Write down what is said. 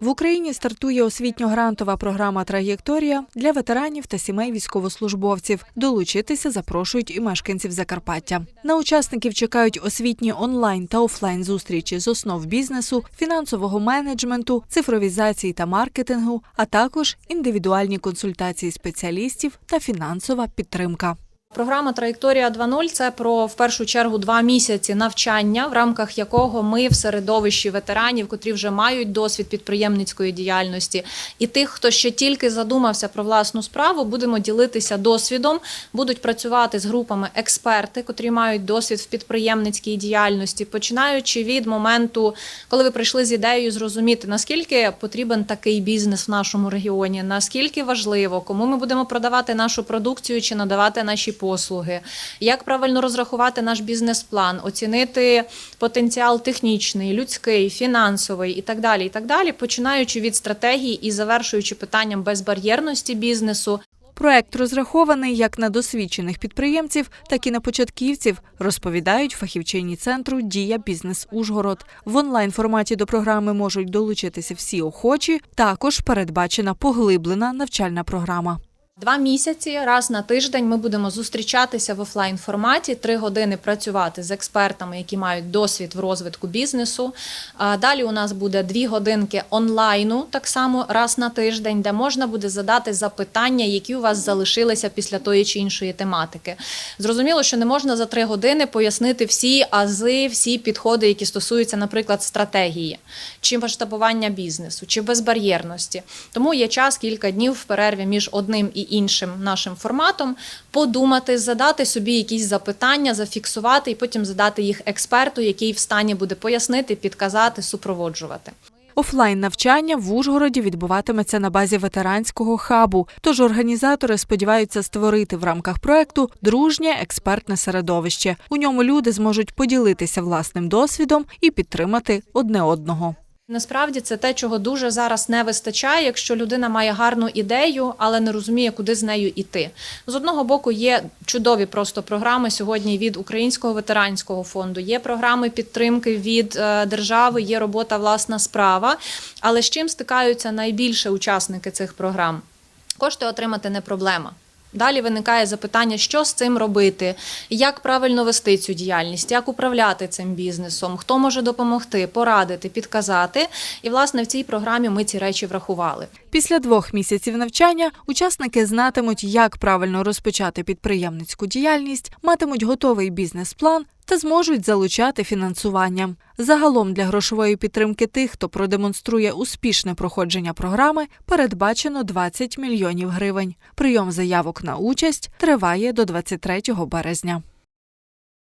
В Україні стартує освітньо-грантова програма Траєкторія для ветеранів та сімей військовослужбовців. Долучитися запрошують і мешканців Закарпаття. На учасників чекають освітні онлайн та офлайн зустрічі з основ бізнесу, фінансового менеджменту, цифровізації та маркетингу, а також індивідуальні консультації спеціалістів та фінансова підтримка. Програма Траєкторія 2.0 – це про в першу чергу два місяці навчання, в рамках якого ми в середовищі ветеранів, котрі вже мають досвід підприємницької діяльності, і тих, хто ще тільки задумався про власну справу, будемо ділитися досвідом, будуть працювати з групами експерти, котрі мають досвід в підприємницькій діяльності, починаючи від моменту, коли ви прийшли з ідеєю зрозуміти, наскільки потрібен такий бізнес в нашому регіоні, наскільки важливо, кому ми будемо продавати нашу продукцію чи надавати наші як правильно розрахувати наш бізнес-план, оцінити потенціал технічний, людський, фінансовий і так далі. І так далі, починаючи від стратегії і завершуючи питанням безбар'єрності бізнесу. Проект розрахований як на досвідчених підприємців, так і на початківців, розповідають фахівчині центру Дія Бізнес Ужгород. В онлайн форматі до програми можуть долучитися всі охочі. Також передбачена поглиблена навчальна програма. Два місяці раз на тиждень ми будемо зустрічатися в офлайн форматі, три години працювати з експертами, які мають досвід в розвитку бізнесу. Далі у нас буде дві годинки онлайну, так само раз на тиждень, де можна буде задати запитання, які у вас залишилися після тої чи іншої тематики. Зрозуміло, що не можна за три години пояснити всі ази, всі підходи, які стосуються, наприклад, стратегії, чи масштабування бізнесу, чи безбар'єрності. Тому є час кілька днів в перерві між одним і іншим нашим форматом подумати, задати собі якісь запитання, зафіксувати і потім задати їх експерту, який в стані буде пояснити, підказати, супроводжувати. Офлайн навчання в Ужгороді відбуватиметься на базі ветеранського хабу. Тож організатори сподіваються створити в рамках проекту дружнє експертне середовище. У ньому люди зможуть поділитися власним досвідом і підтримати одне одного. Насправді це те, чого дуже зараз не вистачає, якщо людина має гарну ідею, але не розуміє, куди з нею йти. З одного боку, є чудові просто програми сьогодні від Українського ветеранського фонду, є програми підтримки від е, держави, є робота власна справа. Але з чим стикаються найбільше учасники цих програм? Кошти отримати не проблема. Далі виникає запитання, що з цим робити, як правильно вести цю діяльність, як управляти цим бізнесом, хто може допомогти, порадити, підказати. І власне в цій програмі ми ці речі врахували. Після двох місяців навчання учасники знатимуть, як правильно розпочати підприємницьку діяльність, матимуть готовий бізнес-план та зможуть залучати фінансування. Загалом для грошової підтримки тих, хто продемонструє успішне проходження програми, передбачено 20 мільйонів гривень. Прийом заявок на участь триває до 23 березня.